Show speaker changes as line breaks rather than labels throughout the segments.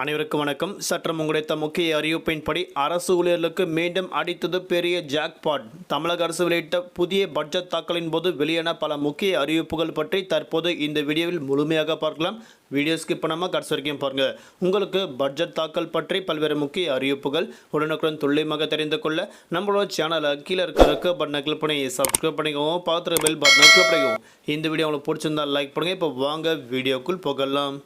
அனைவருக்கும் வணக்கம். சற்றம் உங்களுடைய முக்கிய அறிவிப்பின்படி அரசு ஊழியர்களுக்கு மீண்டும் அடித்தது பெரிய ஜாக்பாட் தமிழக அரசு வெளியிட்ட புதிய பட்ஜெட் தாக்கலின் போது வெளியான பல முக்கிய அறிவிப்புகள் பற்றி தற்போது இந்த வீடியோவில் முழுமையாக பார்க்கலாம். வீடியோ ஸ்கிப் பண்ணாமல் கடைசி வரைக்கும் பாருங்க. உங்களுக்கு பட்ஜெட் தாக்கல் பற்றி பல்வேறு முக்கிய அறிவிப்புகள் உடனுக்குடன் துல்லியமாக தெரிந்து கொள்ள நம்மளோட சேனலை கீழே இருக்க இருக்க பட்டனை கிளிக் பண்ணி சப்ஸ்கிரைப் பண்ணிக்கோங்க. பார்த்துட்டு பெல் பட்டனை கிளிக் பண்ணிக்கோங்க. இந்த வீடியோ உங்களுக்கு பிடிச்சிருந்தால் லைக் பண்ணுங்கள் இப்போ வாங்க வீடியோக்குள் போகலாம்.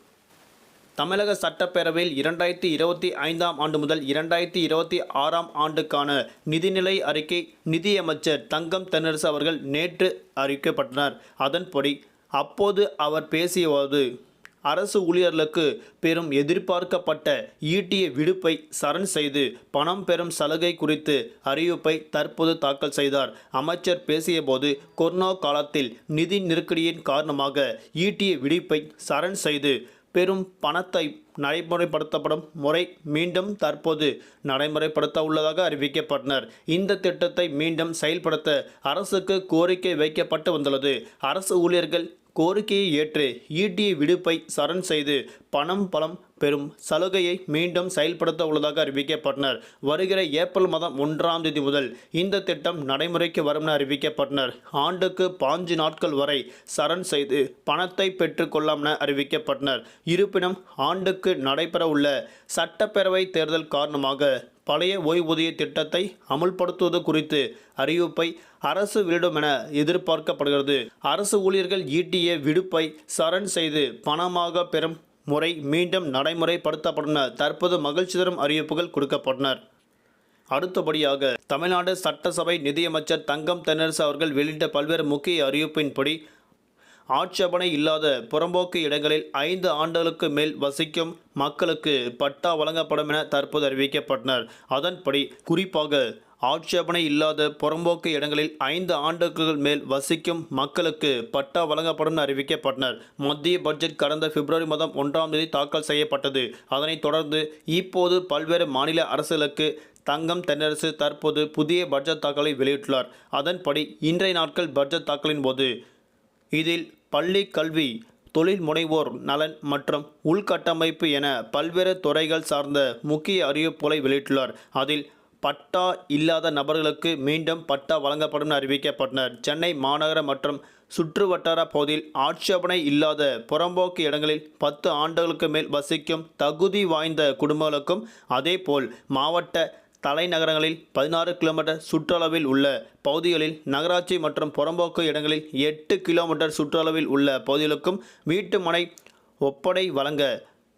தமிழக சட்டப்பேரவையில் இரண்டாயிரத்தி இருபத்தி ஐந்தாம் ஆண்டு முதல் இரண்டாயிரத்தி இருபத்தி ஆறாம் ஆண்டுக்கான நிதிநிலை அறிக்கை நிதியமைச்சர் தங்கம் தென்னரசு அவர்கள் நேற்று அறிவிக்கப்பட்டனர். அதன்படி அப்போது அவர் பேசியபோது அரசு ஊழியர்களுக்கு பெரும் எதிர்பார்க்கப்பட்ட ஈட்டிய விடுப்பை சரண் செய்து பணம் பெறும் சலுகை குறித்து அறிவிப்பை தற்போது தாக்கல் செய்தார். அமைச்சர் பேசியபோது கொரோனா காலத்தில் நிதி நெருக்கடியின் காரணமாக ஈட்டிய விடுப்பை சரண் செய்து பெரும் பணத்தை நடைமுறைப்படுத்தப்படும் முறை மீண்டும் தற்போது நடைமுறைப்படுத்த உள்ளதாக அறிவிக்கப்பட்டனர். இந்த திட்டத்தை மீண்டும் செயல்படுத்த அரசுக்கு கோரிக்கை வைக்கப்பட்டு வந்துள்ளது. அரசு ஊழியர்கள் கோரிக்கையை ஏற்று ஈட்டிய விடுப்பை சரண் செய்து பணம் பலம் பெறும் சலுகையை மீண்டும் செயல்படுத்த உள்ளதாக அறிவிக்கப்பட்டனர். வருகிற ஏப்ரல் மாதம் ஒன்றாம் தேதி முதல் இந்த திட்டம் நடைமுறைக்கு வரும் என அறிவிக்கப்பட்டனர். ஆண்டுக்கு பாஞ்சு நாட்கள் வரை சரண் செய்து பணத்தை பெற்றுக்கொள்ளலாம் என அறிவிக்கப்பட்டனர். இருப்பினும் ஆண்டுக்கு நடைபெற உள்ள சட்டப்பேரவை தேர்தல் காரணமாக பழைய ஓய்வூதிய திட்டத்தை அமுல்படுத்துவது குறித்து அறிவிப்பை அரசு வெளியிடும் என எதிர்பார்க்கப்படுகிறது. அரசு ஊழியர்கள் ஈட்டிய விடுப்பை சரண் செய்து பணமாக பெறும் முறை மீண்டும் நடைமுறைப்படுத்தப்படும் தற்போது மகிழ்ச்சி தரும் அறிவிப்புகள் கொடுக்கப்பட்டனர். அடுத்தபடியாக தமிழ்நாடு சட்டசபை நிதியமைச்சர் தங்கம் தென்னரசு அவர்கள் வெளியிட்ட பல்வேறு முக்கிய அறிவிப்பின்படி ஆட்சேபனை இல்லாத புறம்போக்கு இடங்களில் ஐந்து ஆண்டுகளுக்கு மேல் வசிக்கும் மக்களுக்கு பட்டா வழங்கப்படும் என தற்போது அறிவிக்கப்பட்டனர். அதன்படி குறிப்பாக ஆட்சேபனை இல்லாத புறம்போக்கு இடங்களில் ஐந்து ஆண்டுகள் மேல் வசிக்கும் மக்களுக்கு பட்டா வழங்கப்படும் என அறிவிக்கப்பட்டனர். மத்திய பட்ஜெட் கடந்த பிப்ரவரி மாதம் ஒன்றாம் தேதி தாக்கல் செய்யப்பட்டது. அதனைத் தொடர்ந்து இப்போது பல்வேறு மாநில அரசுகளுக்கு தங்கம் தென்னரசு தற்போது புதிய பட்ஜெட் தாக்கலை வெளியிட்டுள்ளார். அதன்படி இன்றைய நாட்கள் பட்ஜெட் தாக்கலின் போது இதில் பள்ளி கல்வி தொழில் முனைவோர் நலன் மற்றும் உள்கட்டமைப்பு என பல்வேறு துறைகள் சார்ந்த முக்கிய அறிவிப்புகளை வெளியிட்டுள்ளார். அதில் பட்டா இல்லாத நபர்களுக்கு மீண்டும் பட்டா வழங்கப்படும் அறிவிக்கப்பட்டனர். சென்னை மாநகர மற்றும் சுற்று வட்டார பகுதியில் ஆட்சேபனை இல்லாத புறம்போக்கு இடங்களில் பத்து ஆண்டுகளுக்கு மேல் வசிக்கும் தகுதி வாய்ந்த குடும்பங்களுக்கும் அதேபோல் மாவட்ட தலைநகரங்களில் பதினாறு கிலோமீட்டர் சுற்றளவில் உள்ள பகுதிகளில் நகராட்சி மற்றும் புறம்போக்கு இடங்களில் எட்டு கிலோமீட்டர் சுற்றளவில் உள்ள பகுதிகளுக்கும் வீட்டு மனை ஒப்படை வழங்க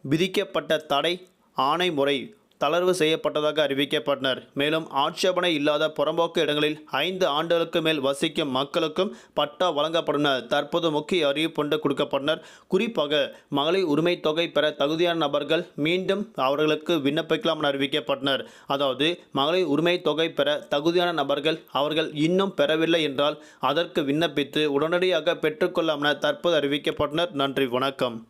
விதிக்கப்பட்ட தடை ஆணை முறை தளர்வு செய்யப்பட்டதாக அறிவிக்கப்பட்டனர். மேலும் ஆட்சேபனை இல்லாத புறம்போக்கு இடங்களில் ஐந்து ஆண்டுகளுக்கு மேல் வசிக்கும் மக்களுக்கும் பட்டா வழங்கப்படும் தற்போது முக்கிய அறிவிப்பு கொடுக்கப்பட்டனர். குறிப்பாக மகளிர் உரிமை தொகை பெற தகுதியான நபர்கள் மீண்டும் அவர்களுக்கு விண்ணப்பிக்கலாம் என அறிவிக்கப்பட்டனர். அதாவது மகளிர் உரிமை தொகை பெற தகுதியான நபர்கள் அவர்கள் இன்னும் பெறவில்லை என்றால் அதற்கு விண்ணப்பித்து உடனடியாக பெற்றுக்கொள்ளலாம் என தற்போது அறிவிக்கப்பட்டனர். நன்றி வணக்கம்.